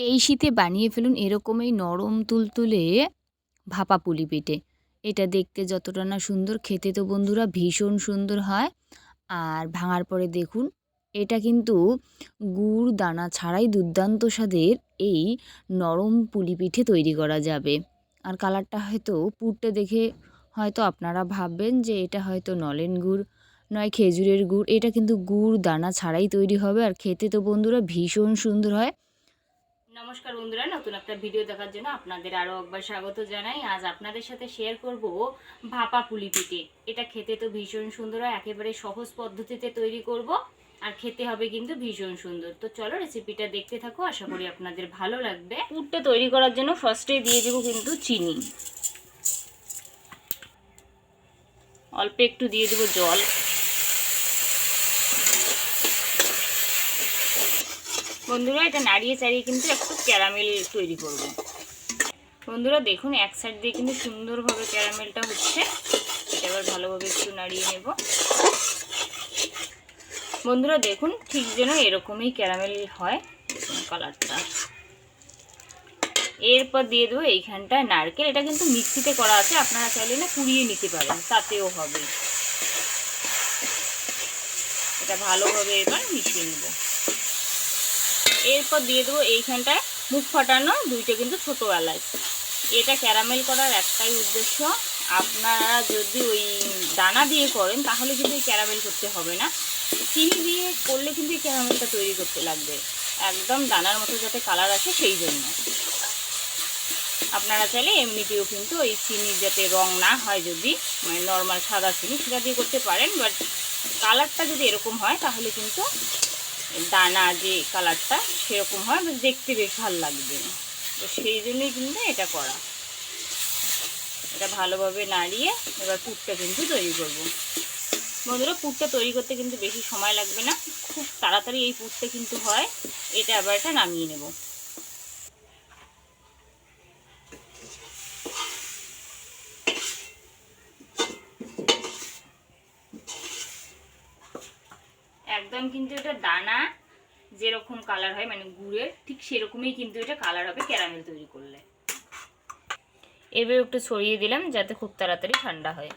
এই শীতে বানিয়ে ফেলুন এরকমই নরম তুলতুলে ভাপা পুলি পিঠে এটা দেখতে যতটা না সুন্দর, খেতে তো বন্ধুরা ভীষণ সুন্দর হয়। আর ভাঙার পরে দেখুন, এটা কিন্তু গুড়, দানা ছাড়াই দুর্দান্ত স্বাদের এই নরম পুলি পিঠে তৈরি করা যাবে। আর কালারটা হয়তো পুরটা দেখে হয়তো আপনারা ভাববেন যে এটা হয়তো নলেন গুড়, নয় খেজুরের গুড়। এটা কিন্তু গুড়, দানা ছাড়াই তৈরি হবে। আর খেতে তো বন্ধুরা ভীষণ সুন্দর হয়। নমস্কার বন্ধুরা, নতুন একটা ভিডিও দেখার জন্য আপনাদের আরও একবার স্বাগত জানাই। আজ আপনাদের সাথে শেয়ার করব ভাপা পুলি পিঠে। এটা খেতে তো ভীষণ সুন্দর হয়, একেবারে সহজ পদ্ধতিতে তৈরি করব আর খেতে হবে কিন্তু ভীষণ সুন্দর। তো চলো রেসিপিটা দেখতে থাকো, আশা করি আপনাদের ভালো লাগবে। পুরটা তৈরি করার জন্য ফার্স্টে দিয়ে দেবো কিন্তু চিনি। অল্প একটু দিয়ে দেবো জল। বন্ধুরা, এটা নাড়িয়ে চাড়িয়ে কিন্তু একটু ক্যারামেল তৈরি করব। বন্ধুরা, দেখুন, এক সাইড দিয়ে কিন্তু সুন্দরভাবে ক্যারামেলটা হচ্ছে। এটা এবার ভালোভাবে একটু নাড়িয়ে নেব। বন্ধুরা, দেখুন, ঠিক যেন এরকমই ক্যারামেল হয় কালারটা এরপর দিয়ে দেবো এইখানটায় নারকেল। এটা কিন্তু মিক্সিতে করা আছে, আপনারা চাইলে না কুড়িয়ে নিতে পারেন, তাতেও হবে। এটা ভালোভাবে এবার মিশিয়ে নেব। এরপর দিয়ে দেবো এইখানটায় মুখ ফাটানো, দুইটা কিন্তু ছোটো এলাচ এটা ক্যারামেল করার একটাই উদ্দেশ্য। আপনারা যদি ওই দানা দিয়ে করেন, তাহলে কিন্তু এই ক্যারামেল করতে হবে না। চিনি দিয়ে করলে কিন্তু এই ক্যারামেলটা তৈরি করতে লাগবে। একদম দানার মতো যাতে কালার আসে সেই জন্য। আপনারা চাইলে এমনিতেও কিন্তু ওই চিনির যাতে রং না হয় যদি মানে নর্মাল সাদা চিনি, সেটা দিয়ে করতে পারেন। বাট কালারটা যদি এরকম হয়, তাহলে কিন্তু দানা যে কালারটা সেরকম হয় দেখতে বেশ ভালো লাগবে। তো সেই জন্যই কিন্তু এটা করা। এটা ভালোভাবে নাড়িয়ে এবার পুরটা কিন্তু তৈরি করব। বন্ধুরা, পুরটা তৈরি করতে কিন্তু বেশি সময় লাগবে না। খুব তাড়াতাড়ি এই পুরটা কিন্তু হয়। এটা আবার এটা নামিয়ে নেব। একদম কিন্তু এটা দানা যেরকম কালার হয় মানে গুড়ের, ঠিক সেরকমই কিন্তু এটা কালার হবে ক্যারামেল তৈরি করলে। এবার একটু ছড়িয়ে দিলাম যাতে খুব তাড়াতাড়ি ঠান্ডা হয়।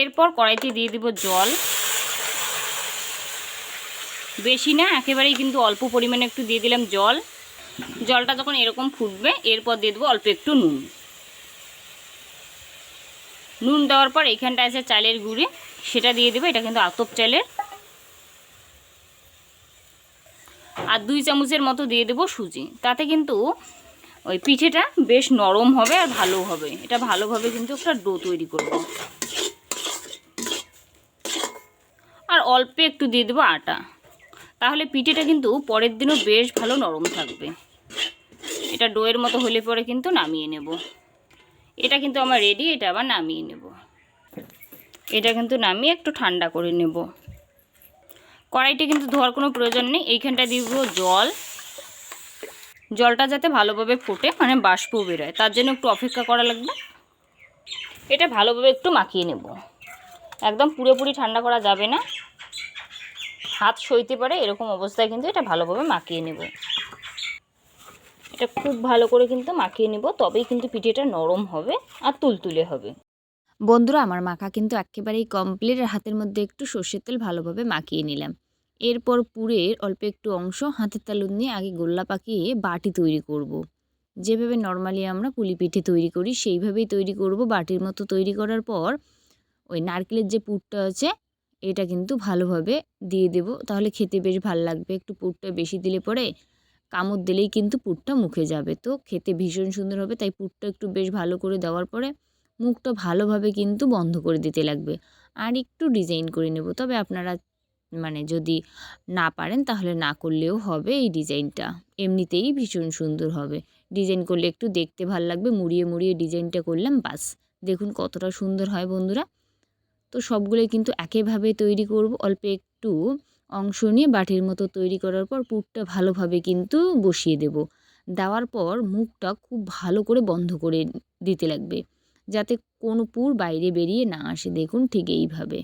এরপর কড়াইতে দিয়ে দিব জল। বেশি না, একেবারেই কিন্তু অল্প পরিমাণে একটু দিয়ে দিলাম জল। জলটা যখন এরকম ফুটবে, এরপর দিয়ে দেবো অল্প একটু নুন। নুন দেওয়ার পর এইখানটা আছে চালের গুঁড়ি, সেটা দিয়ে দেবো, এটা কিন্তু আতপ চালের। আর দুই চামচের মতো দিয়ে দেবো সুজি। তাতে কিন্তু ওই পিঠেটা বেশ নরম হবে আর ভালো হবে। এটা ভালোভাবে কিন্তু একটা ডো তৈরি করব। আর অল্প একটু দিয়ে দেবো আটা। তাহলে পিঠেটা কিন্তু পরের দিনও বেশ ভালো নরম থাকবে। এটা ডোয়ের মতো হলে পরে কিন্তু নামিয়ে নেব। এটা কিন্তু আমার রেডি এটা আবার নামিয়ে নেব। এটা কিন্তু নামিয়ে একটু ঠান্ডা করে নেব। কড়াইটা কিন্তু ধোয়ার কোনো প্রয়োজন নেই। এইখানটা দিব জল। জলটা যাতে ভালোভাবে ফোটে মানে বাষ্প বেরোয়। তার জন্য একটু অপেক্ষা করা লাগবে। এটা ভালোভাবে একটু মাখিয়ে নেব। একদম পুরোপুরি ঠান্ডা করা যাবে না। হাত সইতে পারে, এরকম অবস্থায় কিন্তু এটা ভালোভাবে মাখিয়ে নেব। এটা খুব ভালো করে কিন্তু মাখিয়ে নেব, তবেই কিন্তু পিঠেটা নরম হবে আর তুলতুলে হবে। বন্ধুরা, আমার মাখা কিন্তু একেবারেই কমপ্লিট হাতের মধ্যে একটু সর্ষের তেল ভালোভাবে মাখিয়ে নিলাম। এরপর পুরের অল্প একটু অংশ হাতের তালুন নিয়ে আগে গোল্লা পাকিয়ে বাটি তৈরি করব। যেভাবে নর্মালি আমরা পুলি পিঠে তৈরি করি, সেইভাবেই তৈরি করব। বাটির মতো তৈরি করার পর ওই নারকেলের যে পুরটা আছে, এটা কিন্তু ভালোভাবে দিয়ে দেব। তাহলে খেতে বেশ ভালো লাগবে। একটু পুরটা বেশি দিলে পরে কামড় দিলেই কিন্তু পুরটা মুখে যাবে। তো খেতে ভীষণ সুন্দর হবে। তাই পুরটা একটু বেশ ভালো করে দেওয়ার পরে মুখটা ভালোভাবে কিন্তু বন্ধ করে দিতে লাগবে। আর একটু ডিজাইন করে নেব। তবে আপনারা মানে যদি না পারেন তাহলে না করলেও হবে এই ডিজাইনটা। এমনিতেই ভীষণ সুন্দর হবে। ডিজাইন করলে একটু দেখতে ভালো লাগবে, মুড়িয়ে মুড়িয়ে ডিজাইনটা করলাম, বাস। দেখুন কতটা সুন্দর হয় বন্ধুরা। তো সবগুলোই কিন্তু একইভাবে তৈরি করব, অল্প একটু অংশ নিয়ে বাটির মতো তৈরি করার পর পুরটা ভালোভাবে কিন্তু বসিয়ে দেব। দেওয়ার পর মুখটা খুব ভালো করে বন্ধ করে দিতে লাগবে, যাতে কোনো পুর বাইরে বেরিয়ে না আসে। দেখুন ঠিক এইভাবে।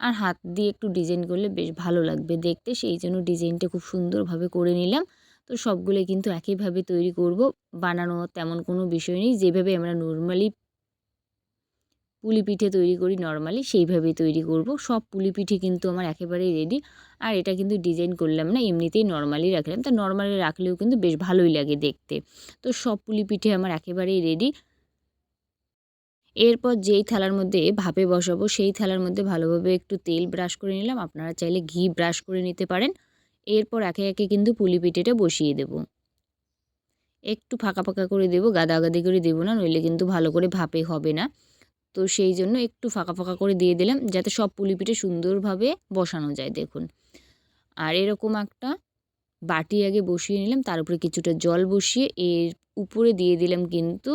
আর হাত দিয়ে একটু ডিজাইন করলে বেশ ভালো লাগবে দেখতে। সেই জন্য ডিজাইনটা খুব সুন্দরভাবে করে নিলাম। তো সবগুলো কিন্তু একইভাবে তৈরি করব। বানানো তেমন কোনো বিষয় নেই। যেভাবে আমরা নর্মালি পুলি পিঠে তৈরি করি নর্মালি সেইভাবেই তৈরি করব। সব পুলি পিঠে কিন্তু আমার একেবারেই রেডি আর এটা কিন্তু ডিজাইন করলাম না, এমনিতেই নর্মালি রাখলাম। তা নর্মালি রাখলেও কিন্তু বেশ ভালোই লাগে দেখতে। তো সব পুলি পিঠে আমার একেবারেই রেডি এরপর যেই থালার মধ্যে ভাপে বসাবো, সেই থালার মধ্যে ভালোভাবে একটু তেল ব্রাশ করে নিলাম। আপনারা চাইলে ঘি ব্রাশ করে নিতে পারেন। এরপর একে একে কিন্তু পুলি পিঠেটা বসিয়ে দেব। একটু ফাঁকা ফাঁকা করে দেবো, গাদা গাদি করে দেবো না, নইলে কিন্তু ভালো করে ভাপে হবে না। তো সেই জন্য একটু ফাঁকা ফাঁকা করে দিয়ে দিলাম, যাতে সব পুলি পিঠে সুন্দরভাবে বসানো যায়, দেখুন। আর এরকম একটা বাটি আগে বসিয়ে নিলাম, তার উপরে কিছুটা জল বসিয়ে এর উপরে দিয়ে দিলাম কিন্তু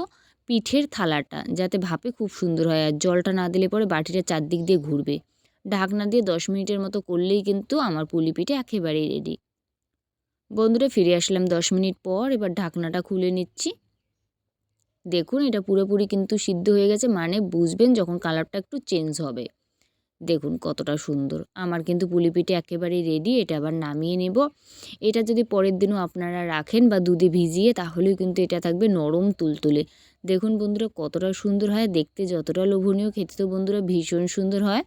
পিঠের থালাটা যাতে ভাপে খুব সুন্দর হয় আর জলটা না দিলে পরে বাটিটা চারদিক দিয়ে ঘুরবে। ঢাকনা দিয়ে দশ মিনিটের মতো করলেই কিন্তু আমার পুলি পিঠে একেবারেই রেডি বন্ধুরা, ফিরে আসলাম দশ মিনিট পর, এবার ঢাকনাটা খুলে নিচ্ছি। দেখুন, এটা পুরোপুরি কিন্তু সিদ্ধ হয়ে গেছে মানে বুঝবেন যখন কালারটা একটু চেঞ্জ হবে। দেখুন কতটা সুন্দর। আমার কিন্তু পুলি পিঠে একেবারেই রেডি এটা আবার নামিয়ে নেব। এটা যদি পরের দিনও আপনারা রাখেন বা দুধে ভিজিয়ে, তাহলেও কিন্তু এটা থাকবে নরম তুলতুলে। দেখুন বন্ধুরা কতটা সুন্দর হয়, দেখতে যতটা লোভনীয়, খেতে তো বন্ধুরা ভীষণ সুন্দর হয়।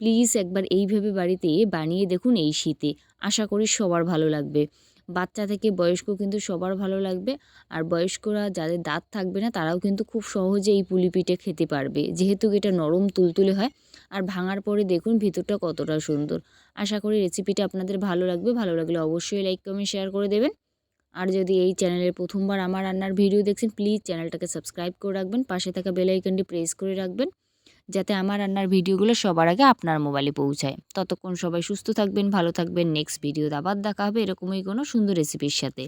প্লিজ একবার এইভাবে বাড়িতে বানিয়ে দেখুন এই শীতে। আশা করি সবার ভালো লাগবে। বাচ্চা থেকে বয়স্ক কিন্তু সবার ভালো লাগবে। আর বয়স্করা যাদের দাঁত থাকবে না, তারাও কিন্তু খুব সহজে এই পুলি পিঠে খেতে পারবে। যেহেতু এটা নরম তুলতুলে হয়, আর ভাঙার পরে দেখুন ভিতরটা কতটা সুন্দর। আশা করি রেসিপিটা আপনাদের ভালো লাগবে। ভালো লাগলে অবশ্যই লাইক কমেন্ট শেয়ার করে দেবেন। আর যদি এই চ্যানেলের প্রথমবার আমার রান্নার ভিডিও দেখছেন প্লিজ চ্যানেলটাকে সাবস্ক্রাইব করে রাখবেন। পাশে থাকা বেল আইকনটি প্রেস করে রাখবেন। যাতে আমার রান্নার ভিডিওগুলো সবার আগে আপনার মোবাইলে পৌঁছায়। ততক্ষণ সবাই সুস্থ থাকবেন, ভালো থাকবেন। নেক্সট ভিডিওতে আবার দেখা হবে। এরকমই কোনো সুন্দর রেসিপির সাথে।